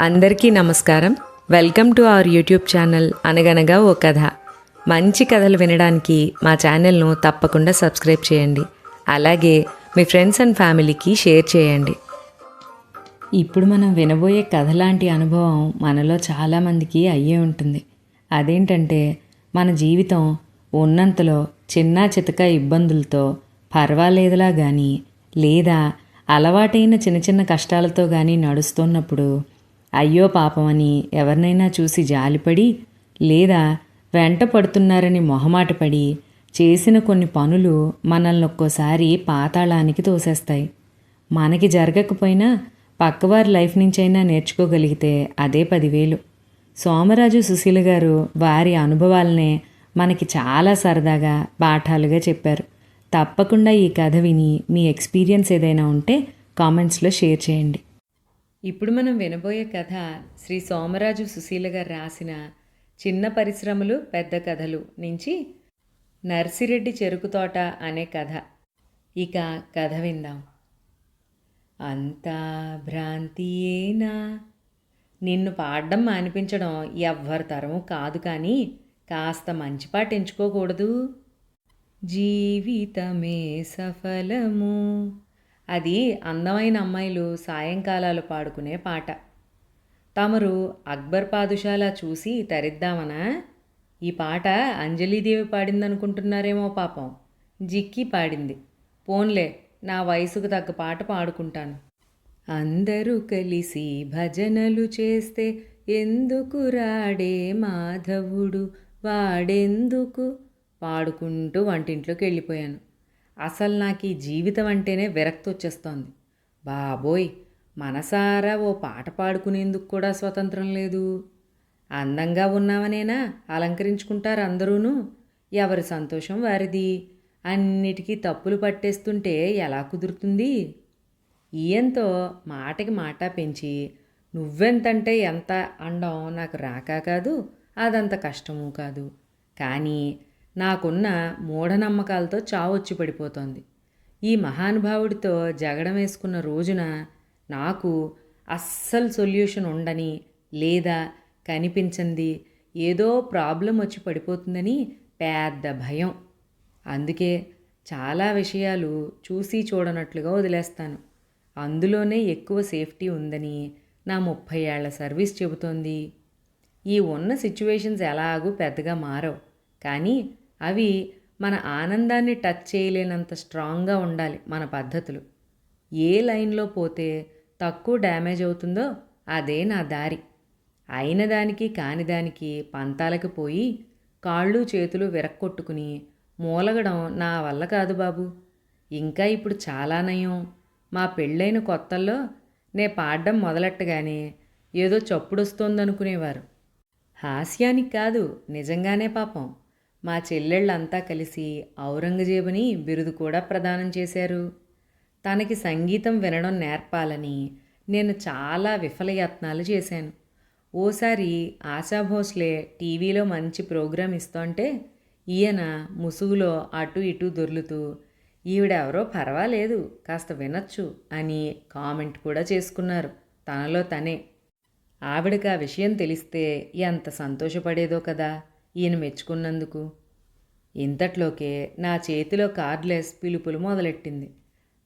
అందరికీ నమస్కారం. Welcome to our YouTube channel అనగనగా ఓ కథ. మంచి కథలు వినడానికి మా ఛానల్ను తప్పకుండా సబ్స్క్రైబ్ చేయండి. అలాగే మీ ఫ్రెండ్స్ అండ్ ఫ్యామిలీకి షేర్ చేయండి. ఇప్పుడు మనం వినబోయే కథ లాంటి అనుభవం మనలో చాలామందికి అయ్యే ఉంటుంది. అదేంటంటే మన జీవితం ఉన్నంతలో చిన్న చితక ఇబ్బందులతో పర్వాలేదులా కానీ లేదా అలవాటైన చిన్న చిన్న కష్టాలతో కానీ నడుస్తున్నప్పుడు అయ్యో పాపమని ఎవరినైనా చూసి జాలిపడి లేదా వెంట పడుతున్నారని మొహమాటపడి చేసిన కొన్ని పనులు మనల్ని ఒక్కోసారి పాతాళానికి తోసేస్తాయి. మనకి జరగకపోయినా పక్కవారి లైఫ్ నుంచైనా నేర్చుకోగలిగితే అదే పదివేలు. సోమరాజు సుశీల గారు వారి అనుభవాలనే మనకి చాలా సరదాగా పాఠాలుగా చెప్పారు. తప్పకుండా ఈ కథ విని మీ ఎక్స్పీరియన్స్ ఏదైనా ఉంటే కామెంట్స్లో షేర్ చేయండి. ఇప్పుడు మనం వినబోయే కథ శ్రీ సోమరాజు సుశీల గారు రాసిన చిన్న పరిశ్రమలు పెద్ద కథలు నుంచి నర్సిరెడ్డి చెరుకు తోట అనే కథ. ఇక కథ విందాం. అంతా భ్రాంతియేనా? నిన్ను పాడడం మానిపించడం ఎవ్వరి తరము కాదు కానీ కాస్త మంచి పాట ఎంచుకోకూడదు. జీవితమే సఫలము. అది అందమైన అమ్మాయిలు సాయంకాలాలు పాడుకునే పాట. తమరు అక్బర్ పాదుషాలా చూసి తరిద్దామనా? ఈ పాట అంజలీదేవి పాడిందనుకుంటున్నారేమో పాపం. జిక్కి పాడింది. పోన్లే నా వయసుకు తగ్గ పాట పాడుకుంటాను. అందరూ కలిసి భజనలు చేస్తే ఎందుకు రాడే మాధవుడు? వాడెందుకు? పాడుకుంటూ వంటింట్లోకి వెళ్ళిపోయాను. అసలు నాకు ఈ జీవితం అంటేనే విరక్తి వచ్చేస్తోంది. బాబోయ్ మనసారా ఓ పాట పాడుకునేందుకు కూడా స్వతంత్రం లేదు. అందంగా ఉన్నామనేనా అలంకరించుకుంటారు అందరూను. ఎవరి సంతోషం వారిది? అన్నిటికీ తప్పులు పట్టేస్తుంటే ఎలా కుదురుతుంది? ఈయంతో మాటకి మాట పెంచి నువ్వెంతంటే ఎంత అండం నాకు రాక కాదు అదంత కష్టము కాదు. కానీ నాకున్న మూఢనమ్మకాలతో చావొచ్చి పడిపోతోంది. ఈ మహానుభావుడితో జగడం వేసుకున్న రోజున నాకు అస్సలు సొల్యూషన్ ఉండని లేదా కనిపించింది ఏదో ప్రాబ్లం వచ్చి పడిపోతుందని పెద్ద భయం. అందుకే చాలా విషయాలు చూసి చూడనట్లుగా వదిలేస్తాను. అందులోనే ఎక్కువ సేఫ్టీ ఉందని నా ముప్పై ఏళ్ళ సర్వీస్ చెబుతోంది. ఈ ఉన్న సిచ్యువేషన్స్ ఎలాగూ పెద్దగా మారవు. కానీ అవి మన ఆనందాన్ని టచ్ చేయలేనంత స్ట్రాంగ్గా ఉండాలి మన పద్ధతులు. ఏ లైన్లో పోతే తక్కువ డ్యామేజ్ అవుతుందో అదే నా దారి. అయిన దానికి కాని దానికి పంతాలకు పోయి కాళ్ళు చేతులు విరక్కొట్టుకుని మూలగడం నా వల్ల కాదు బాబు. ఇంకా ఇప్పుడు చాలా నయం. మా పెళ్ళైన కొత్తల్లో నే పాడడం మొదలెట్టగానే ఏదో చప్పుడొస్తోందనుకునేవారు. హాస్యానికి కాదు నిజంగానే పాపం. మా చెల్లెళ్ళంతా కలిసి ఔరంగజేబుని బిరుదు కూడా ప్రదానం చేశారు. తనకి సంగీతం వినడం నేర్పాలని నేను చాలా విఫలయత్నాలు చేశాను. ఓసారి ఆశా భోస్లే టీవీలో మంచి ప్రోగ్రాం ఇస్తుంటే ఈయన ముసుగులో అటు ఇటు దొర్లుతూ ఈవిడెవరో పర్వాలేదు కాస్త వినొచ్చు అని కామెంట్ కూడా చేసుకున్నారు. తనలో తనే. ఆవిడకి ఆ విషయం తెలిస్తే ఎంత సంతోషపడేదో కదా. ఈయన మెచ్చుకున్నందుకు. ఇంతట్లోకే నా చేతిలో కార్డ్లెస్ పిలుపులు మొదలెట్టింది.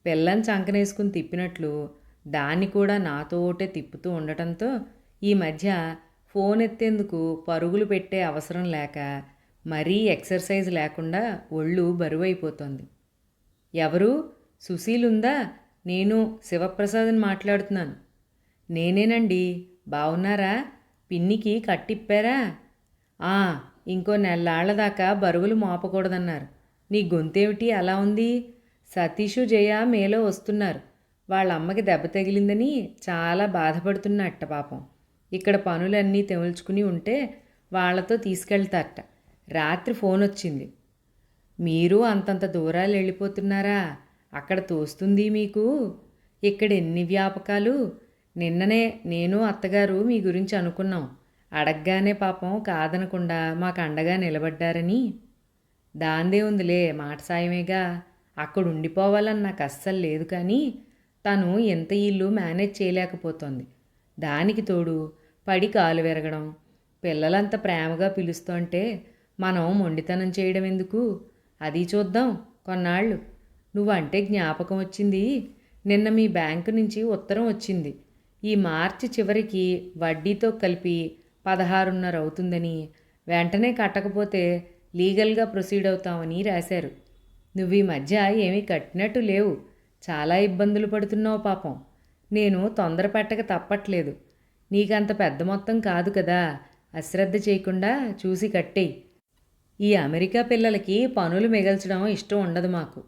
పిల్లని చంకనేసుకుని తిప్పినట్లు దాన్ని కూడా నాతోటే తిప్పుతూ ఉండటంతో ఈ మధ్య ఫోన్ ఎత్తేందుకు పరుగులు పెట్టే అవసరం లేక మరీ ఎక్సర్సైజ్ లేకుండా ఒళ్ళు బరువైపోతోంది. ఎవరు? సుశీలుందా? నేను శివప్రసాద్ని మాట్లాడుతున్నాను. నేనేనండి? బాగున్నారా పిన్నికి కట్టిప్పారా? ఆ ఇంకో నెల్లాళ్ళ దాకా బరువులు మోపకూడదన్నారు. నీ గొంతేమిటి అలా ఉంది? సతీషు జయ మేలో వస్తున్నారు. వాళ్ళ అమ్మకి దెబ్బ తగిలిందని చాలా బాధపడుతున్నట్ట పాపం. ఇక్కడ పనులన్నీ తెముల్చుకుని ఉంటే వాళ్ళతో తీసుకెళ్తారట. రాత్రి ఫోన్ వచ్చింది మీరు అంతంత దూరాలు వెళ్ళిపోతున్నారా? అక్కడ తోస్తుంది మీకు? ఇక్కడ ఎన్ని వ్యాపకాలు? నిన్ననే నేను అత్తగారు మీ గురించి అనుకున్నాం. అడగగానే పాపం కాదనకుండా మాకు అండగా నిలబడ్డారని. దాందే ఉందిలే మాట సాయమేగా. అక్కడ ఉండిపోవాలని నాకు అస్సలు లేదు కానీ తను ఎంత ఇల్లు మేనేజ్ చేయలేకపోతోంది. దానికి తోడు పడి కాలు విరగడం పిల్లలంత ప్రేమగా పిలుస్తుంటే మనం మొండితనం చేయడం ఎందుకు? అది చూద్దాం కొన్నాళ్ళు. నువ్వంటే జ్ఞాపకం వచ్చింది. నిన్న మీ బ్యాంకు నుంచి ఉత్తరం వచ్చింది. ఈ మార్చి చివరికి వడ్డీతో కలిపి పదహారున్నర అవుతుందని వెంటనే కట్టకపోతే లీగల్గా ప్రొసీడ్ అవుతామని రాశారు. నువ్వు ఈ మధ్య ఏమీ కట్టినట్టు లేవు. చాలా ఇబ్బందులు పడుతున్నావు పాపం. నేను తొందర పెట్టక తప్పట్లేదు. నీకంత పెద్ద మొత్తం కాదు కదా. అశ్రద్ధ చేయకుండా చూసి కట్టేయి. ఈ అమెరికా పిల్లలకి పనులు మిగల్చడం ఇష్టం ఉండదు మాకు.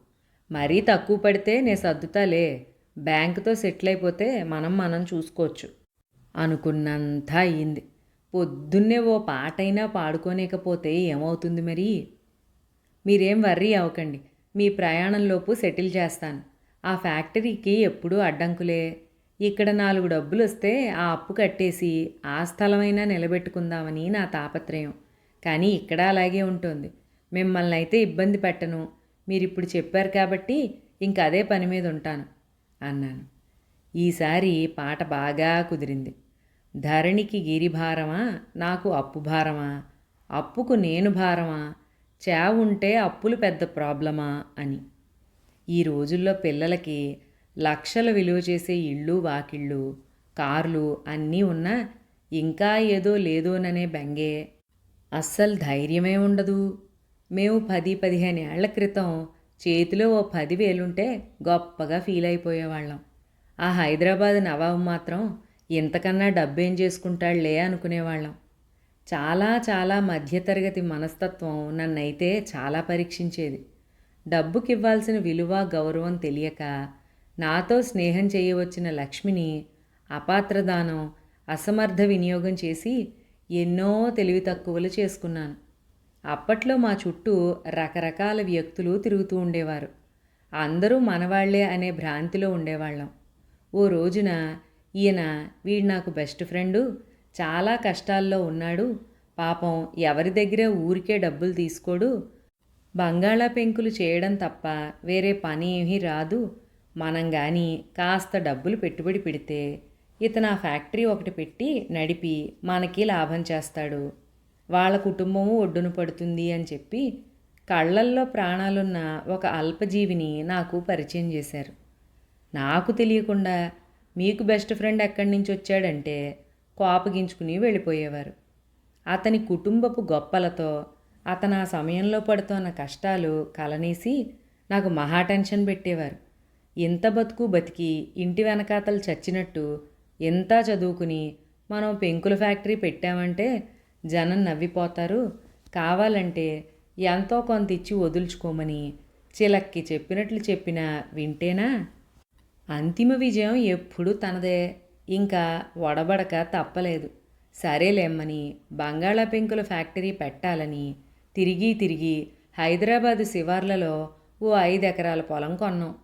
మరీ తక్కువ పడితే నే సర్దుతాలే. బ్యాంకుతో సెటిల్ అయిపోతే మనం మనం చూసుకోవచ్చు. అనుకున్నంత అయ్యింది. పొద్దున్నే ఓ పాటైనా పాడుకోలేకపోతే ఏమవుతుంది మరి? మీరేం వర్రీ అవ్వకండి. మీ ప్రయాణంలోపు సెటిల్ చేస్తాను. ఆ ఫ్యాక్టరీకి ఎప్పుడూ అడ్డంకులే. ఇక్కడ నాలుగు డబ్బులు వస్తే ఆ అప్పు కట్టేసి ఆ స్థలమైనా నిలబెట్టుకుందామని నా తాపత్రయం. కానీ ఇక్కడ అలాగే ఉంటుంది. మిమ్మల్ని అయితే ఇబ్బంది పెట్టను. మీరు ఇప్పుడు చెప్పారు కాబట్టి ఇంక అదే పని మీద ఉంటాను అన్నాను. ఈసారి పాట బాగా కుదిరింది. ధరణికి గిరి భారమా నాకు అప్పు భారమా? అప్పుకు నేను భారమా? ఉంటే అప్పులు పెద్ద ప్రాబ్లమా? అని. ఈ రోజుల్లో పిల్లలకి లక్షల విలువ చేసే ఇళ్ళు వాకిళ్ళు కార్లు అన్నీ ఉన్నా ఇంకా ఏదో లేదోననే బెంగే. అస్సలు ధైర్యమే ఉండదు. మేము పది పదిహేను ఏళ్ళ క్రితం చేతిలో ఓ పదివేలుంటే గొప్పగా ఫీల్ అయిపోయేవాళ్ళం ఆ హైదరాబాద్ నవాబు మాత్రం ఇంతకన్నా డబ్బేం చేసుకుంటాడులే అనుకునేవాళ్ళం. చాలా చాలా మధ్యతరగతి మనస్తత్వం నన్నైతే చాలా పరీక్షించేది. డబ్బుకివ్వాల్సిన విలువ గౌరవం తెలియక నాతో స్నేహం చేయవచ్చిన లక్ష్మిని అపాత్రదానం అసమర్థ వినియోగం చేసి ఎన్నో తెలివి తక్కువలు చేసుకున్నాను. అప్పట్లో మా చుట్టూ రకరకాల వ్యక్తులు తిరుగుతూ ఉండేవారు. అందరూ మనవాళ్ళే అనే భ్రాంతిలో ఉండేవాళ్ళం. ఓ రోజున ఈయన వీడు నాకు బెస్ట్ ఫ్రెండు చాలా కష్టాల్లో ఉన్నాడు. పాపం ఎవరి దగ్గర ఊరికే డబ్బులు తీసుకోడు. బంగాళా పెంకులు చేయడం తప్ప వేరే పని ఏమీ రాదు. మనం కానీ కాస్త డబ్బులు పెట్టుబడి పెడితే ఇతను ఆ ఫ్యాక్టరీ ఒకటి పెట్టి నడిపి మనకి లాభం చేస్తాడు. వాళ్ళ కుటుంబము ఒడ్డున పడుతుంది అని చెప్పి కళ్ళల్లో ప్రాణాలున్న ఒక అల్పజీవిని నాకు పరిచయం చేశారు. నాకు తెలియకుండా మీకు బెస్ట్ ఫ్రెండ్ ఎక్కడి నుంచి వచ్చాడంటే కోపగించుకుని వెళ్ళిపోయేవారు. అతని కుటుంబపు గొప్పలతో అతను ఆ సమయంలో పడుతున్న కష్టాలు కలనేసి నాకు మహా టెన్షన్ పెట్టేవారు. ఇంత బతుకు బతికి ఇంటి వెనకాతలు చచ్చినట్టు ఎంత చదువుకుని మనం పెంకుల ఫ్యాక్టరీ పెట్టామంటే జనం నవ్విపోతారు. కావాలంటే ఎంతో కొంత ఇచ్చి వదులుచుకోమని చిలక్కి చెప్పినట్లు చెప్పినా వింటేనా? అంతిమ విజయం ఎప్పుడూ తనదే. ఇంకా వడబడక తప్పలేదు. సరేలేమ్మని బంగాళాపెంకుల ఫ్యాక్టరీ పెట్టాలని తిరిగి తిరిగి హైదరాబాదు శివార్లలో ఓ ఐదు ఎకరాల పొలం కొన్నాం.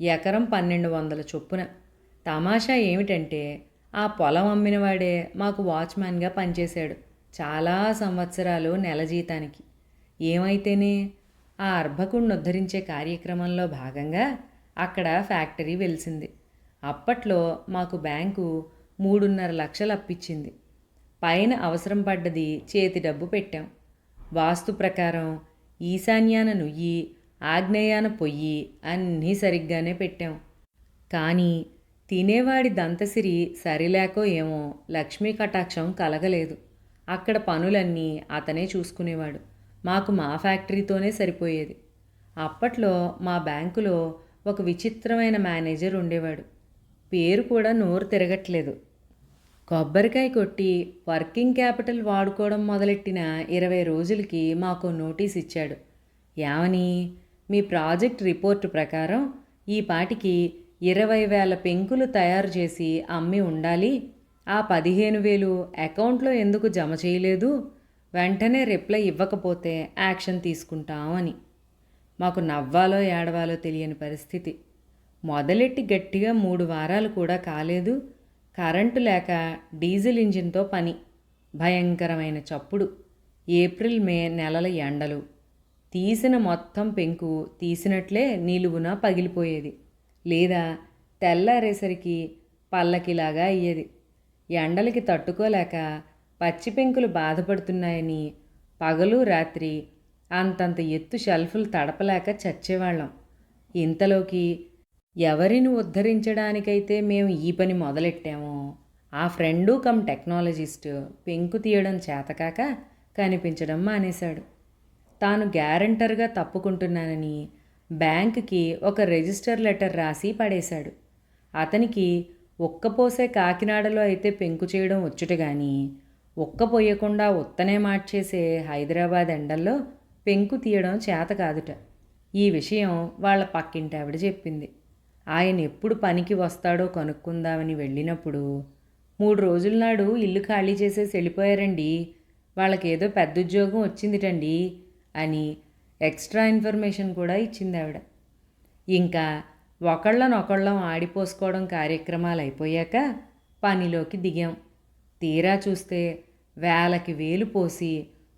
ఎకరం పన్నెండు వందల చొప్పున. తమాషా ఏమిటంటే ఆ పొలం అమ్మినవాడే మాకు వాచ్మ్యాన్గా పనిచేశాడు. చాలా సంవత్సరాలు నెల జీతానికి. ఏమైతేనే ఆ అర్భకుడిని ఉద్ధరించే కార్యక్రమంలో భాగంగా అక్కడ ఫ్యాక్టరీ వెలిసింది. అప్పట్లో మాకు బ్యాంకు మూడున్నర లక్షలు అప్పిచ్చింది. పైన అవసరం పడ్డది చేతి డబ్బు పెట్టాం. వాస్తు ప్రకారం ఈశాన్యాన నుయ్యి ఆగ్నేయాన పొయ్యి అన్నీ సరిగ్గానే పెట్టాం. కానీ తినేవాడి దంతసిరి సరిలేకో ఏమో లక్ష్మీ కటాక్షం కలగలేదు. అక్కడ పనులన్నీ అతనే చూసుకునేవాడు. మాకు మా ఫ్యాక్టరీతోనే సరిపోయేది. అప్పట్లో మా బ్యాంకులో ఒక విచిత్రమైన మేనేజర్ ఉండేవాడు. పేరు కూడా నోరు తిరగట్లేదు. కొబ్బరికాయ కొట్టి వర్కింగ్ క్యాపిటల్ వాడుకోవడం మొదలెట్టిన ఇరవై రోజులకి మాకు నోటీస్ ఇచ్చాడు. ఏమని? మీ ప్రాజెక్ట్ రిపోర్టు ప్రకారం ఈ పాటికి ఇరవై వేల పెంకులు తయారు చేసి అమ్మి ఉండాలి. ఆ పదిహేను వేలు అకౌంట్లో ఎందుకు జమ చేయలేదు? వెంటనే రిప్లై ఇవ్వకపోతే యాక్షన్ తీసుకుంటామని. మాకు నవ్వాలో ఏడవాలో తెలియని పరిస్థితి. మొదలెట్టి గట్టిగా మూడు వారాలు కూడా కాలేదు. కరెంటు లేక డీజిల్ ఇంజిన్తో పని. భయంకరమైన చప్పుడు. ఏప్రిల్ మే నెలల ఎండలు. తీసిన మొత్తం పెంకు తీసినట్లే నిలువున పగిలిపోయేది. లేదా తెల్లారేసరికి పల్లకిలాగా అయ్యేది. ఎండలకి తట్టుకోలేక పచ్చి పెంకులు బాధపడుతున్నాయని పగలు రాత్రి అంతంత ఎత్తు షెల్ఫ్లు తడపలేక చచ్చేవాళ్ళం. ఇంతలోకి ఎవరిని ఉద్ధరించడానికైతే మేము ఈ పని మొదలెట్టామో? ఆ ఫ్రెండు కమ్ టెక్నాలజిస్ట్ పెంకు తీయడం చేతకాక కనిపించడం మానేశాడు. తాను గ్యారంటర్గా తప్పుకుంటున్నానని బ్యాంకుకి ఒక రిజిస్టర్ లెటర్ రాసి పడేశాడు. అతనికి ఉక్కపోసే కాకినాడలో అయితే పెంకు చేయడం వచ్చుట కానీ ఉక్క పోయకుండా ఉత్తనే మార్చేసే హైదరాబాద్ ఎండల్లో పెంకు తీయడం చేత కాదుట. ఈ విషయం వాళ్ళ పక్కింటి ఆవిడ చెప్పింది. ఆయన ఎప్పుడు పనికి వస్తాడో కనుక్కుందామని వెళ్ళినప్పుడు మూడు రోజుల నాడు ఇల్లు ఖాళీ చేసేసి వెళ్ళిపోయారండి. వాళ్ళకేదో పెద్ద ఉద్యోగం వచ్చిందిటండి అని ఎక్స్ట్రా ఇన్ఫర్మేషన్ కూడా ఇచ్చింది ఆవిడ ఇంకా ఒకళ్ళనొకళ్ళం ఆడిపోసుకోవడం కార్యక్రమాలు అయిపోయాక పనిలోకి దిగాం. తీరా చూస్తే వేలకి వేలు పోసి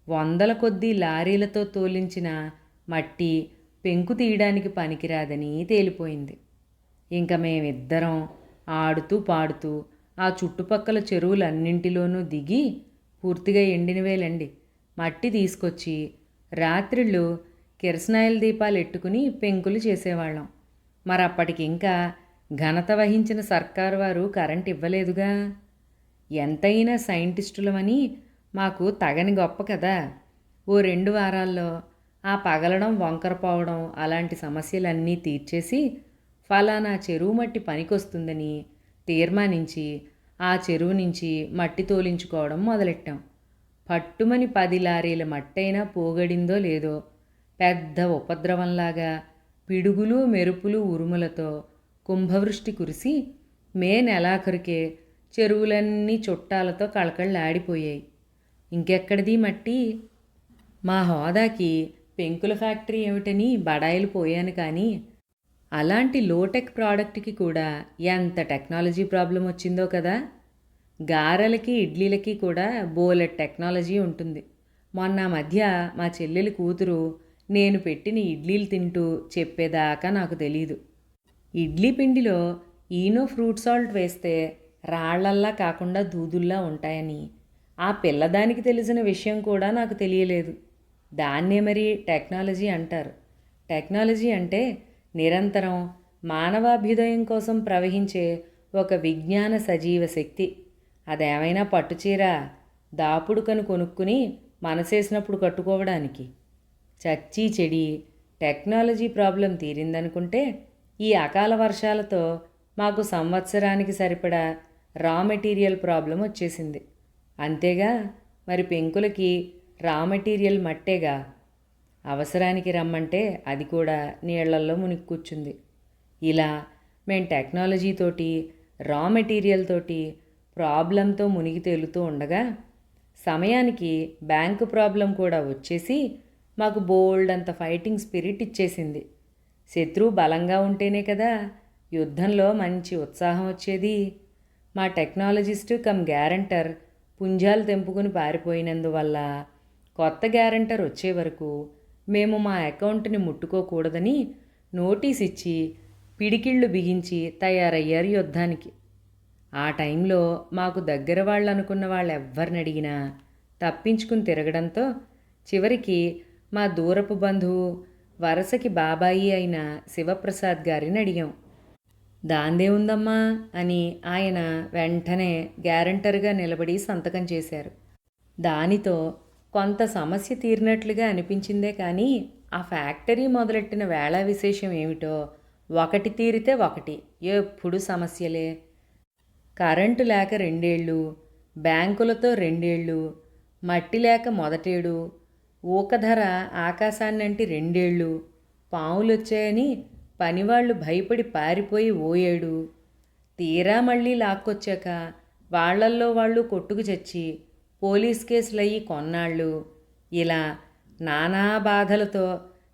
వందల కొద్దీ లారీలతో తోలించిన మట్టి పెంకు తీయడానికి పనికిరాదని తేలిపోయింది. ఇంకా మేమిద్దరం ఆడుతూ పాడుతూ ఆ చుట్టుపక్కల చెరువులన్నింటిలోనూ దిగి పూర్తిగా ఎండినవేలండి మట్టి తీసుకొచ్చి రాత్రిళ్ళు కిరసనాయిల దీపాలు ఎట్టుకుని పెంకులు చేసేవాళ్ళం. మరి అప్పటికి ఇంకా ఘనత వహించిన సర్కారు వారు కరెంట్ ఇవ్వలేదుగా. ఎంతైనా సైంటిస్టులమని మాకు తగని గొప్ప కదా. ఓ రెండు వారాల్లో ఆ పగలడం వంకరపోవడం అలాంటి సమస్యలన్నీ తీర్చేసి ఫలానా చెరువు మట్టి పనికొస్తుందని తీర్మానించి ఆ చెరువు నుంచి మట్టి తోలించుకోవడం మొదలెట్టాం. పట్టుమని పది లారీల మట్టైనా పోగడిందో లేదో పెద్ద ఉపద్రవంలాగా పిడుగులు మెరుపులు ఉరుములతో కుంభవృష్టి కురిసి మే నెలాఖరికే చెరువులన్నీ చుట్టాలతో కళకళ్ళాడిపోయాయి ఇంకెక్కడిది మట్టి? మా హోదాకి పెంకుల ఫ్యాక్టరీ ఏమిటని బడాయిలు పోయాను కానీ అలాంటి లోటెక్ ప్రోడక్ట్కి కూడా ఎంత టెక్నాలజీ ప్రాబ్లం వచ్చిందో కదా. గారెలకి ఇడ్లీలకి కూడా బోలెట్ టెక్నాలజీ ఉంటుంది. మొన్న మధ్య మా చెల్లెలి కూతురు నేను పెట్టిన ఇడ్లీలు తింటూ చెప్పేదాకా నాకు తెలీదు. ఇడ్లీ పిండిలో ఈనో ఫ్రూట్ సాల్ట్ వేస్తే రాళ్ళల్లా కాకుండా దూదుల్లా ఉంటాయని ఆ పిల్లదానికి తెలిసిన విషయం కూడా నాకు తెలియలేదు. దాన్నే మరి టెక్నాలజీ అంటారు. టెక్నాలజీ అంటే నిరంతరం మానవాభ్యుదయం కోసం ప్రవహించే ఒక విజ్ఞాన సజీవ శక్తి. అదేమైనా పట్టుచీర దాపుడుకను కొనుక్కుని మనసేసినప్పుడు కట్టుకోవడానికి. చచ్చి చెడి టెక్నాలజీ ప్రాబ్లం తీరిందనుకుంటే ఈ అకాల వర్షాలతో మాకు సంవత్సరానికి సరిపడా రా మెటీరియల్ ప్రాబ్లం వచ్చేసింది. అంతేగా? మరి పెంకులకి రా మెటీరియల్ మట్టేగా? అవసరానికి రమ్మంటే అది కూడా నీళ్ళల్లో మునిగి కూర్చుంది ఇలా మేం టెక్నాలజీతోటి రా మెటీరియల్ తోటి ప్రాబ్లంతో మునిగి తేలుతూ ఉండగా సమయానికి బ్యాంకు ప్రాబ్లం కూడా వచ్చేసి మాకు బోల్డ్ అంత ఫైటింగ్ స్పిరిట్ ఇచ్చేసింది. శత్రువు బలంగా ఉంటేనే కదా యుద్ధంలో మంచి ఉత్సాహం వచ్చేది. మా టెక్నాలజిస్ట్ కమ్ గ్యారంటర్ పుంజాలు తెంపుకుని పారిపోయినందువల్ల కొత్త గ్యారంటర్ వచ్చే వరకు మేము మా అకౌంట్ని ముట్టుకోకూడదని నోటీస్ ఇచ్చి పిడికిళ్ళు బిగించి తయారయ్యారు యుద్ధానికి. ఆ టైంలో మాకు దగ్గర వాళ్ళు అనుకున్న వాళ్ళు ఎవ్వరిని అడిగినా తప్పించుకుని తిరగడంతో చివరికి మా దూరపు బంధువు వరసకి బాబాయి అయిన శివప్రసాద్ గారిని అడిగాం. దాందే ఉందమ్మా అని ఆయన వెంటనే గ్యారంటర్గా నిలబడి సంతకం చేశారు. దానితో కొంత సమస్య తీరినట్లుగా అనిపించిందే కానీ ఆ ఫ్యాక్టరీ మొదలెట్టిన వేళ విశేషం ఏమిటో ఒకటి తీరితే ఒకటి ఎప్పుడు సమస్యలే. కరెంటు లేక రెండేళ్ళు బ్యాంకులతో రెండేళ్ళు మట్టి లేక మొదటేడు ఊక ధర ఆకాశాన్నంటి రెండేళ్ళు పాములొచ్చాయని పనివాళ్ళు భయపడి పారిపోయి ఓయేడు. తీరా మళ్ళీ లాక్కొచ్చాక వాళ్ళల్లో వాళ్ళు కొట్టుకు చచ్చి పోలీస్ కేసులయ్యి కొన్నాళ్ళు. ఇలా నానా బాధలతో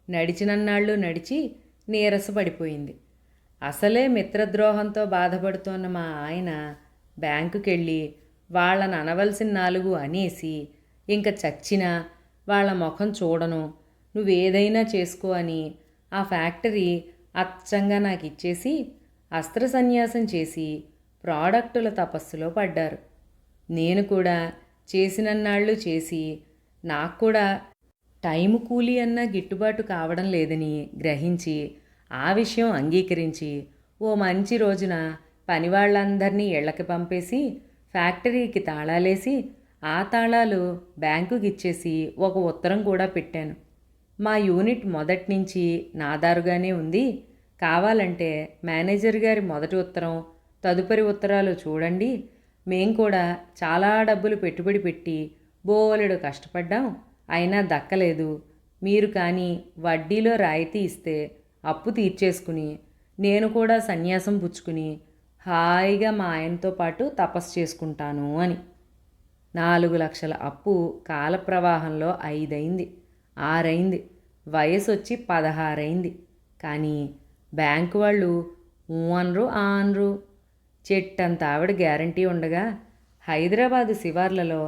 నడిచినన్నాళ్ళు నడిచి నీరసపడిపోయింది. అసలే మిత్రద్రోహంతో బాధపడుతోన్న మా ఆయన బ్యాంకుకెళ్ళి వాళ్ళని అనవలసిన నాలుగు అనేసి ఇంక చచ్చినా వాళ్ళ ముఖం చూడను నువ్వేదైనా చేసుకో అని ఆ ఫ్యాక్టరీ అచ్చంగా నాకు ఇచ్చేసి అస్త్ర సన్యాసం చేసి ప్రోడక్టుల తపస్సులో పడ్డారు. నేను కూడా చేసినన్నాళ్ళు చేసి నాకు కూడా టైము కూలీ అన్న గిట్టుబాటు కావడం లేదని గ్రహించి ఆ విషయం అంగీకరించి ఓ మంచి రోజున పనివాళ్ళందరినీ ఇళ్ళకి పంపేసి ఫ్యాక్టరీకి తాళాలేసి ఆ తాళాలు బ్యాంకుకి ఇచ్చేసి ఒక ఉత్తరం కూడా పెట్టాను. మా యూనిట్ మొదటి నుంచి నాదారుగానే ఉంది. కావాలంటే మేనేజర్ గారి మొదటి ఉత్తరం తదుపరి ఉత్తరాలు చూడండి. మేం కూడా చాలా డబ్బులు పెట్టుబడి పెట్టి బోలెడు కష్టపడ్డాం. అయినా దక్కలేదు. మీరు కానీ వడ్డీలో రాయితీ ఇస్తే అప్పు తీర్చేసుకుని నేను కూడా సన్యాసం పుచ్చుకుని హాయిగా మా ఆయనతో పాటు తపస్సు చేసుకుంటాను అని. నాలుగు లక్షల అప్పు కాలప్రవాహంలో ఐదైంది. ఆరైంది. వయసు వచ్చి పదహారైంది. కానీ బ్యాంకు వాళ్ళు ఊ అనరు ఆ అనరు చెట్టంత ఆవిడ గ్యారంటీ ఉండగా హైదరాబాదు శివార్లలో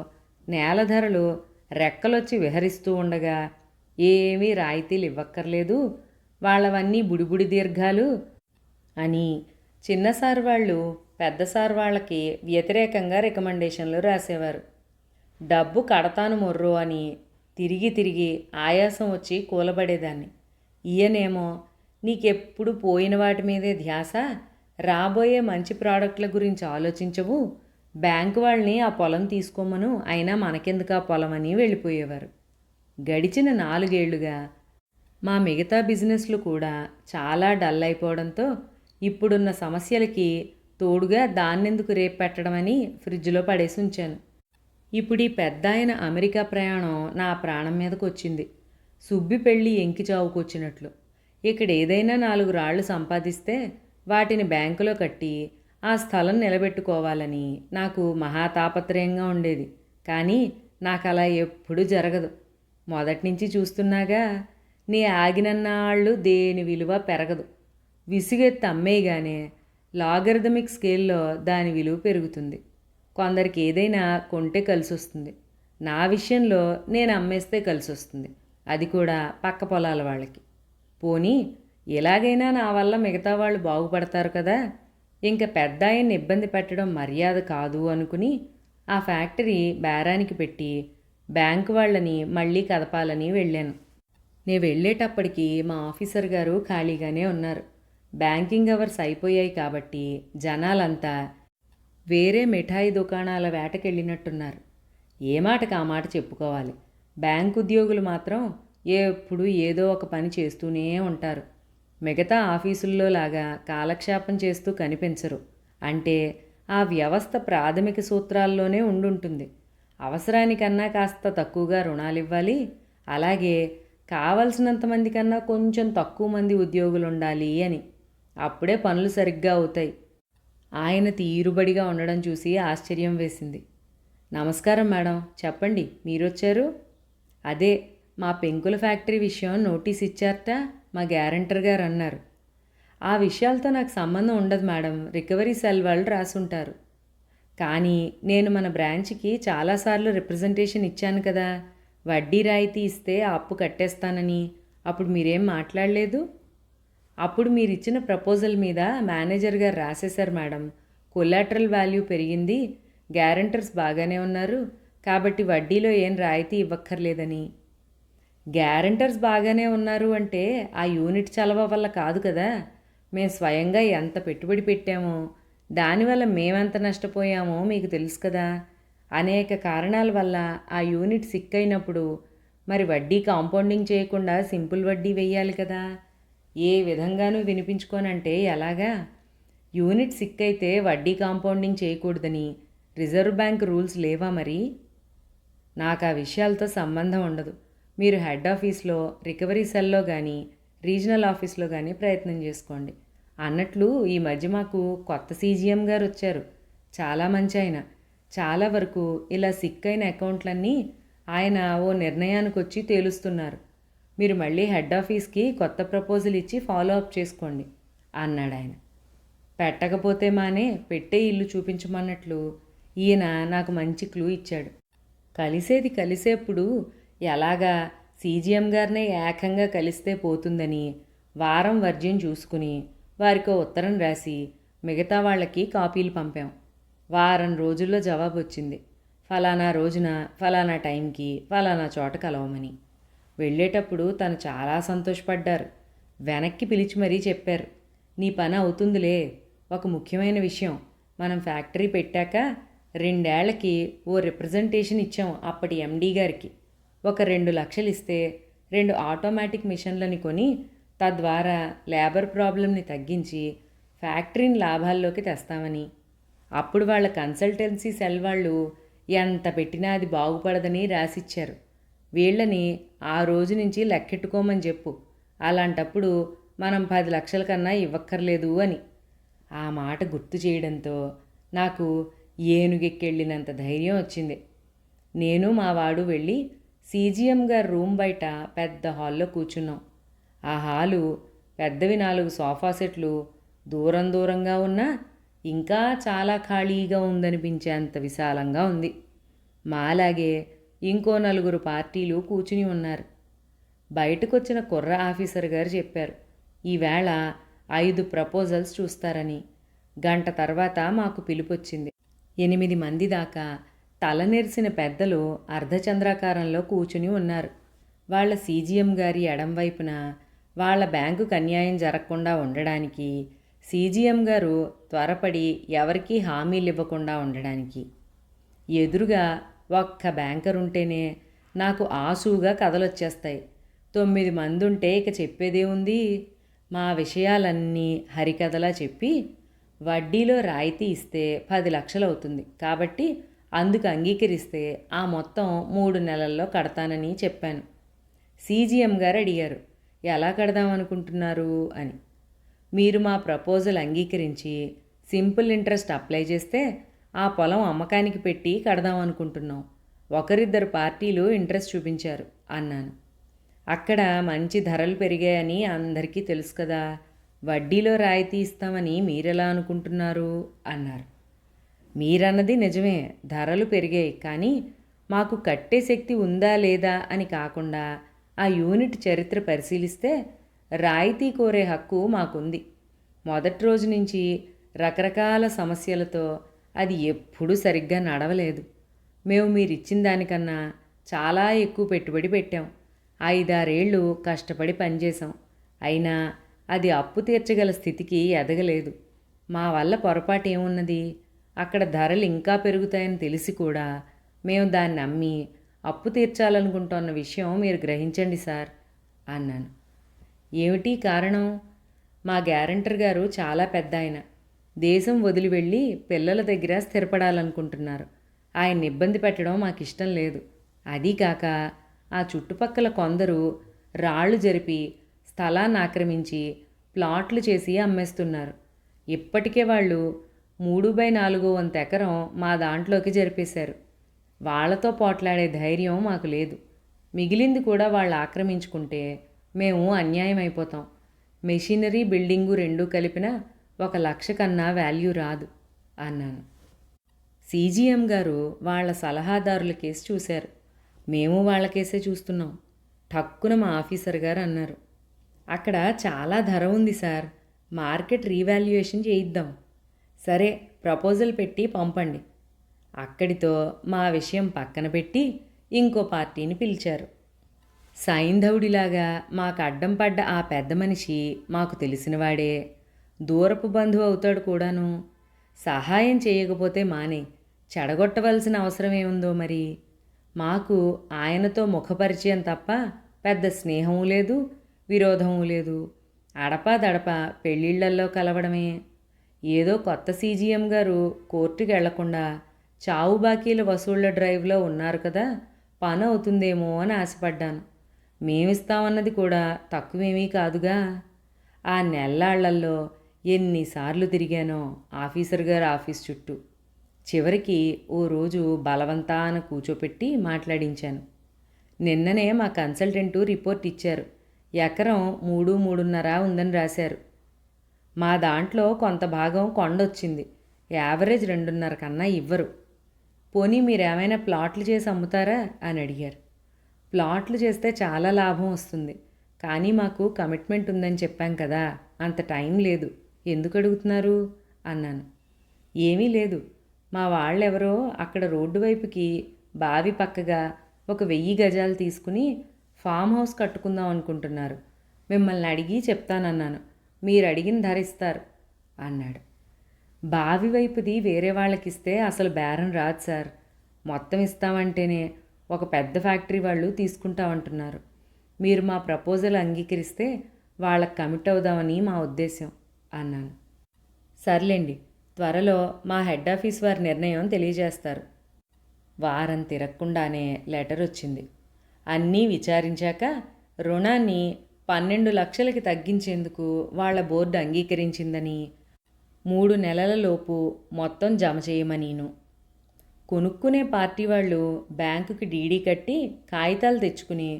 నేల ధరలు రెక్కలొచ్చి విహరిస్తూ ఉండగా ఏమీ రాయితీలు ఇవ్వక్కర్లేదు. వాళ్ళవన్నీ బుడిబుడి దీర్ఘాలు అని చిన్న సార్ వాళ్ళు పెద్ద సార్ వాళ్ళకి వ్యతిరేకంగా రికమెండేషన్లు రాసేవారు. డబ్బు కడతాను మొర్రో అని తిరిగి తిరిగి ఆయాసం వచ్చి కూలబడేదాన్ని. ఈయనేమో నీకెప్పుడు పోయిన వాటి మీదే ధ్యాస? రాబోయే మంచి ప్రోడక్ట్ల గురించి ఆలోచించవు. బ్యాంకు వాళ్ళని ఆ పొలం తీసుకోమను అయినా మనకెందుకు ఆ పొలం అని వెళ్ళిపోయేవారు. గడిచిన నాలుగేళ్ళుగా మా మిగతా బిజినెస్లు కూడా చాలా డల్ అయిపోవడంతో ఇప్పుడున్న సమస్యలకి తోడుగా దాన్నెందుకు రేపు పెట్టడమని ఫ్రిడ్జ్లో పడేసి ఉంచాను. ఇప్పుడు ఈ పెద్ద ఆయన అమెరికా ప్రయాణం నా ప్రాణం మీదకు వచ్చింది సుబ్బి పెళ్ళి ఎంకి చావుకొచ్చినట్లు. ఇక్కడ ఏదైనా నాలుగు రాళ్ళు సంపాదిస్తే వాటిని బ్యాంకులో కట్టి ఆ స్థలం నిలబెట్టుకోవాలని నాకు మహాతాపత్రయంగా ఉండేది. కానీ నాకు అలా ఎప్పుడూ జరగదు. మొదటి నుంచి చూస్తున్నాగా నీ ఆగినన్నాళ్ళు దేని విలువ పెరగదు. విసుగెత్తి అమ్మేయగానే లాగరిథమిక్ స్కేల్లో దాని విలువ పెరుగుతుంది. కొందరికి ఏదైనా కొంటే కలిసి వస్తుంది నా విషయంలో నేను అమ్మేస్తే కలిసి వస్తుంది అది కూడా పక్క పొలాల వాళ్ళకి. పోనీ ఎలాగైనా నా వల్ల మిగతా వాళ్ళు బాగుపడతారు కదా. ఇంకా పెద్ద ఆయన్ని ఇబ్బంది పెట్టడం మర్యాద కాదు అనుకుని ఆ ఫ్యాక్టరీ బేరానికి పెట్టి బ్యాంకు వాళ్ళని మళ్ళీ కదపాలని వెళ్ళాను. నేను వెళ్ళేటప్పటికి మా ఆఫీసర్ గారు ఖాళీగానే ఉన్నారు. బ్యాంకింగ్ అవర్స్ అయిపోయాయి కాబట్టి జనాలంతా వేరే మిఠాయి దుకాణాల వేటకెళ్ళినట్టున్నారు. ఏ మాటకు ఆ మాట చెప్పుకోవాలి? బ్యాంక్ ఉద్యోగులు మాత్రం ఎప్పుడు ఏదో ఒక పని చేస్తూనే ఉంటారు. మిగతా ఆఫీసుల్లో లాగా కాలక్షేపం చేస్తూ కనిపించరు. అంటే ఆ వ్యవస్థ ప్రాథమిక సూత్రాల్లోనే ఉండుంటుంది. అవసరానికన్నా కాస్త తక్కువగా రుణాలు ఇవ్వాలి అలాగే కావలసినంత మంది కన్నా కొంచెం తక్కువ మంది ఉద్యోగులు ఉండాలి అని. అప్పుడే పనులు సరిగ్గా అవుతాయి. ఆయన తీరుబడిగా ఉండడం చూసి ఆశ్చర్యం వేసింది. నమస్కారం మేడం చెప్పండి మీరొచ్చారు? అదే మా పెంకుల ఫ్యాక్టరీ విషయం నోటీస్ ఇచ్చారట మా గ్యారంటర్ గారు అన్నారు. ఆ విషయాలతో నాకు సంబంధం ఉండదు మేడం రికవరీ సెల్ వాళ్ళు రాసుంటారు. కానీ నేను మన బ్రాంచ్కి చాలాసార్లు రిప్రజెంటేషన్ ఇచ్చాను కదా వడ్డీ రాయితీ ఇస్తే ఆ అప్పు కట్టేస్తానని అప్పుడు మీరేం మాట్లాడలేదు? అప్పుడు మీరు ఇచ్చిన ప్రపోజల్ మీద మేనేజర్ గారు రాసేశారు మేడం కొలాటరల్ వాల్యూ పెరిగింది గ్యారంటర్స్ బాగానే ఉన్నారు కాబట్టి వడ్డీలో ఏం రాయితీ ఇవ్వక్కర్లేదని. గ్యారంటర్స్ బాగానే ఉన్నారు అంటే ఆ యూనిట్ చలవ వల్ల కాదు కదా. మేము స్వయంగా ఎంత పెట్టుబడి పెట్టామో దానివల్ల మేమెంత నష్టపోయామో మీకు తెలుసు కదా. అనేక కారణాల వల్ల ఆ యూనిట్ సిక్ అయినప్పుడు మరి వడ్డీ కాంపౌండింగ్ చేయకుండా సింపుల్ వడ్డీ వేయాలి కదా. ఏ విధంగానూ వినిపించుకోనంటే ఎలాగా? యూనిట్ సిక్ అయితే వడ్డీ కాంపౌండింగ్ చేయకూడదని రిజర్వ్ బ్యాంక్ రూల్స్ లేవా మరి? నాకు ఆ విషయాలతో సంబంధం ఉండదు. మీరు హెడ్ ఆఫీస్లో రికవరీ సెల్లో కానీ రీజనల్ ఆఫీస్లో కానీ ప్రయత్నం చేసుకోండి. అన్నట్లు ఈ మధ్య మాకు కొత్త సీజీఎం గారు వచ్చారు. చాలా మంచి ఆయన. చాలా వరకు ఇలా సిక్ అయిన అకౌంట్లన్నీ ఆయన ఓ నిర్ణయానికి వచ్చి తేలుస్తున్నారు. మీరు మళ్ళీ హెడ్ ఆఫీస్కి కొత్త ప్రపోజల్ ఇచ్చి ఫాలో అప్ చేసుకోండి అన్నాడు ఆయన. పెట్టకపోతే మానే పెట్టే ఇల్లు చూపించమన్నట్లు ఈయన నాకు మంచి క్లూ ఇచ్చాడు. కలిసేది కలిసేప్పుడు ఎలాగా సీజీఎం గారినే ఏకంగా కలిస్తే పోతుందని వారం వర్జ్యం చూసుకుని వారికో ఉత్తరం రాసి మిగతా వాళ్ళకి కాపీలు పంపాం. వారం రోజుల్లో జవాబు వచ్చింది ఫలానా రోజున ఫలానా టైంకి ఫలానా చోట కలవమని. వెళ్ళేటప్పుడు తను చాలా సంతోషపడ్డారు. వెనక్కి పిలిచి మరీ చెప్పారు. నీ పని అవుతుందిలే. ఒక ముఖ్యమైన విషయం. మనం ఫ్యాక్టరీ పెట్టాక రెండేళ్ళకి ఓ రిప్రజెంటేషన్ ఇచ్చాం అప్పటి ఎండీ గారికి. ఒక రెండు లక్షలు ఇస్తే రెండు ఆటోమేటిక్ మిషన్లని కొని తద్వారా లేబర్ ప్రాబ్లంని తగ్గించి ఫ్యాక్టరీని లాభాల్లోకి తెస్తామని. అప్పుడు వాళ్ళ కన్సల్టెన్సీ సెల్ వాళ్ళు ఎంత పెట్టినా అది బాగుపడదని రాసిచ్చారు. వీళ్ళని ఆ రోజు నుంచి లెక్కెట్టుకోమని చెప్పు. అలాంటప్పుడు మనం పది లక్షల కన్నా ఇవ్వక్కర్లేదు అని. ఆ మాట గుర్తు చేయడంతో నాకు ఏనుగెక్కెళ్ళినంత ధైర్యం వచ్చింది. నేను మా వాడు వెళ్ళి సీజీఎం గారి రూమ్ బయట పెద్ద హాల్లో కూర్చున్నాం. ఆ హాలు పెద్దవి నాలుగు సోఫా సెట్లు దూరం దూరంగా ఉన్నా ఇంకా చాలా ఖాళీగా ఉందనిపించేంత విశాలంగా ఉంది. మాలాగే ఇంకో నలుగురు పార్టీలు కూర్చుని ఉన్నారు. బయటకొచ్చిన కుర్ర ఆఫీసర్ గారు చెప్పారు ఈవేళ ఐదు ప్రపోజల్స్ చూస్తారని. గంట తర్వాత మాకు పిలుపొచ్చింది. ఎనిమిది మంది దాకా తల నెరిసిన పెద్దలు అర్ధచంద్రాకారంలో కూర్చుని ఉన్నారు. వాళ్ళ సీజీఎం గారి ఎడం వైపున వాళ్ళ బ్యాంకుకు అన్యాయం జరగకుండా ఉండడానికి సీజీఎం గారు త్వరపడి ఎవరికీ హామీలు ఇవ్వకుండా ఉండడానికి. ఎదురుగా ఒక్క బ్యాంకర్ ఉంటేనే నాకు ఆసుగా కథలొచ్చేస్తాయి. తొమ్మిది మంది ఉంటే ఇక చెప్పేదే ఉంది. మా విషయాలన్నీ హరికథలా చెప్పి వడ్డీలో రాయితీ ఇస్తే పది లక్షలు అవుతుంది కాబట్టి అందుకు అంగీకరిస్తే ఆ మొత్తం మూడు నెలల్లో కడతానని చెప్పాను. సీజీఎం గారు అడిగారు ఎలా కడదాం అనుకుంటున్నారు? అని. మీరు మా ప్రపోజల్ అంగీకరించి సింపుల్ ఇంట్రెస్ట్ అప్లై చేస్తే ఆ పొలం అమ్మకానికి పెట్టి కడదాం అనుకుంటున్నాం. ఒకరిద్దరు పార్టీలు ఇంట్రెస్ట్ చూపించారు అన్నాను. అక్కడ మంచి ధరలు పెరిగాయని అందరికీ తెలుసు కదా వడ్డీలో రాయితీ ఇస్తామని మీరెలా అనుకుంటున్నారు? అన్నారు. మీరన్నది నిజమే. ధరలు పెరిగాయి. కానీ మాకు కట్టే శక్తి ఉందా లేదా అని కాకుండా ఆ యూనిట్ చరిత్ర పరిశీలిస్తే రాయితీ కోరే హక్కు మాకుంది. మొదటి రోజు నుంచి రకరకాల సమస్యలతో అది ఎప్పుడూ సరిగ్గా నడవలేదు. మేము మీరిచ్చిన దానికన్నా చాలా ఎక్కువ పెట్టుబడి పెట్టాం. ఐదారేళ్ళు కష్టపడి పనిచేసాం అయినా అది అప్పు తీర్చగల స్థితికి ఎదగలేదు. మా వల్ల పొరపాటు ఏమున్నది? అక్కడ ధరలు ఇంకా పెరుగుతాయని తెలిసి కూడా మేము దాన్ని అమ్మి అప్పు తీర్చాలనుకుంటున్న విషయం మీరు గ్రహించండి సార్ అన్నాను. ఏమిటి కారణం? మా గ్యారంటర్ గారు చాలా పెద్ద ఆయన. దేశం వదిలి వెళ్ళి పిల్లల దగ్గర స్థిరపడాలనుకుంటున్నారు. ఆయన్ని ఇబ్బంది పెట్టడం మాకు ఇష్టం లేదు. అదీ కాక ఆ చుట్టుపక్కల కొందరు రాళ్ళు జరిపి స్థలాన్ని ఆక్రమించి ప్లాట్లు చేసి అమ్మేస్తున్నారు. ఇప్పటికే వాళ్ళు మూడు బై నాలుగో వంత ఎకరం మా దాంట్లోకి జరిపేశారు. వాళ్ళతో పోట్లాడే ధైర్యం మాకు లేదు. మిగిలింది కూడా వాళ్ళు ఆక్రమించుకుంటే మేము అన్యాయం అయిపోతాం. మెషినరీ బిల్డింగు రెండూ కలిపిన ఒక లక్ష కన్నా వాల్యూ రాదు అన్నాను. సీజీఎం గారు వాళ్ళ సలహాదారుల కేసు చూశారు. మేము వాళ్ళ కేసే చూస్తున్నాం. ఠక్కున మా ఆఫీసర్ గారు అన్నారు. అక్కడ చాలా ధర ఉంది సార్. Market revaluation చేయిద్దాం. సరే ప్రపోజల్ పెట్టి పంపండి. అక్కడితో మా విషయం పక్కన పెట్టి ఇంకో పార్టీని పిలిచారు. సైంధవుడిలాగా మాకు అడ్డం పడ్డ ఆ పెద్ద మనిషి మాకు తెలిసినవాడే దూరపు బంధువు అవుతాడు కూడాను. సహాయం చేయకపోతే మానే చెడగొట్టవలసిన అవసరం ఏముందో మరి? మాకు ఆయనతో ముఖపరిచయం తప్ప పెద్ద స్నేహము లేదు విరోధము లేదు. అడపా దడపా పెళ్ళిళ్ళల్లో కలవడమే. ఏదో కొత్త సీజీఎం గారు కోర్టుకి వెళ్ళకుండా చావు బాకీల వసూళ్ళ డ్రైవ్లో ఉన్నారు కదా పని అవుతుందేమో అని ఆశపడ్డాను. మేమిస్తామన్నది కూడా తక్కువేమీ కాదుగా. ఆ నెల్లాళ్ళల్లో ఎన్నిసార్లు తిరిగానో ఆఫీసర్ గారు ఆఫీస్ చుట్టూ. చివరికి ఓ రోజు బలవంతాన కూర్చోపెట్టి మాట్లాడించాను. నిన్ననే మా కన్సల్టెంటు రిపోర్ట్ ఇచ్చారు. ఎకరం మూడు మూడున్నర ఉందని రాశారు. మా దాంట్లో కొంత భాగం కొండొచ్చింది. యావరేజ్ రెండున్నర కన్నా ఇవ్వరు. పోనీ మీరేమైనా ప్లాట్లు చేసి అమ్ముతారా? అని అడిగారు. ప్లాట్లు చేస్తే చాలా లాభం వస్తుంది. కానీ మాకు కమిట్మెంట్ ఉందని చెప్పాం కదా అంత టైం లేదు. ఎందుకు అడుగుతున్నారు? అన్నాను. ఏమీ లేదు. మా వాళ్ళెవరో అక్కడ రోడ్డు వైపుకి బావి పక్కగా ఒక వెయ్యి గజాలు తీసుకుని ఫామ్ హౌస్ కట్టుకుందాం అనుకుంటున్నారు. మిమ్మల్ని అడిగి చెప్తానన్నాను. మీరు అడిగిన ధర ఇస్తారు అన్నాడు. బావి వైపుది వేరే వాళ్ళకిస్తే అసలు బేరం రాదు సార్. మొత్తం ఇస్తామంటేనే ఒక పెద్ద ఫ్యాక్టరీ వాళ్ళు తీసుకుంటామంటున్నారు. మీరు మా ప్రపోజల్ అంగీకరిస్తే వాళ్ళకి కమిట్ అవుదామని మా ఉద్దేశం అన్నాను. సర్లేండి త్వరలో మా హెడ్ ఆఫీస్ వారి నిర్ణయం తెలియజేస్తారు. వారం తిరగకుండానే లెటర్ వచ్చింది. అన్నీ విచారించాక రుణాన్ని పన్నెండు లక్షలకి తగ్గించేందుకు వాళ్ళ బోర్డు అంగీకరించిందని మూడు నెలలలోపు మొత్తం జమ చేయమనీను కొనుక్కునే పార్టీ వాళ్ళు బ్యాంకుకి డీడీ కట్టి కాగితాలు తెచ్చుకుని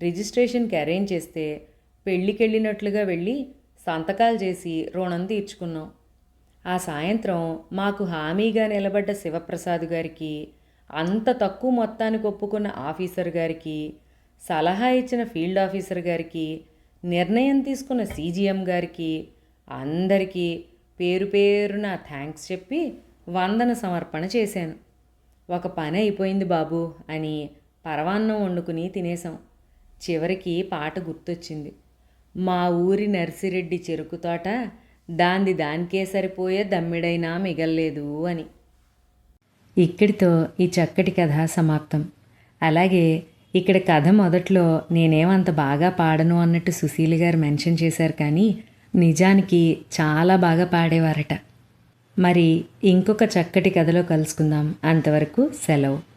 రిజిస్ట్రేషన్కి అరేంజ్ చేస్తే పెళ్ళికెళ్ళినట్లుగా వెళ్ళి సంతకాలు చేసి రుణం తీర్చుకున్నాం. ఆ సాయంత్రం మాకు హామీగా నిలబడ్డ శివప్రసాద్ గారికి అంత తక్కువ మొత్తానికి ఒప్పుకున్న ఆఫీసర్ గారికి సలహా ఇచ్చిన ఫీల్డ్ ఆఫీసర్ గారికి నిర్ణయం తీసుకున్న సీజీఎం గారికి అందరికీ పేరు పేరున థ్యాంక్స్ చెప్పి వందన సమర్పణ చేశాను. ఒక పని అయిపోయింది బాబు అని పరవాన్నం వండుకుని తినేసాం చివరికి పాట గుర్తొచ్చింది. మా ఊరి నర్సిరెడ్డి చెరుకు తోట దాంది దానికే సరిపోయే దమ్మిడైనా మిగల్లేదు అని. ఇక్కడితో ఈ చక్కటి కథ సమాప్తం. అలాగే ఇక్కడ కథ మొదట్లో నేనేమంత బాగా పాడను అన్నట్టు సుశీల్ గారు మెన్షన్ చేశారు కానీ నిజానికి చాలా బాగా పాడేవారట. మరి ఇంకొక చక్కటి కథలో కలుసుకుందాం. అంతవరకు సెలవు.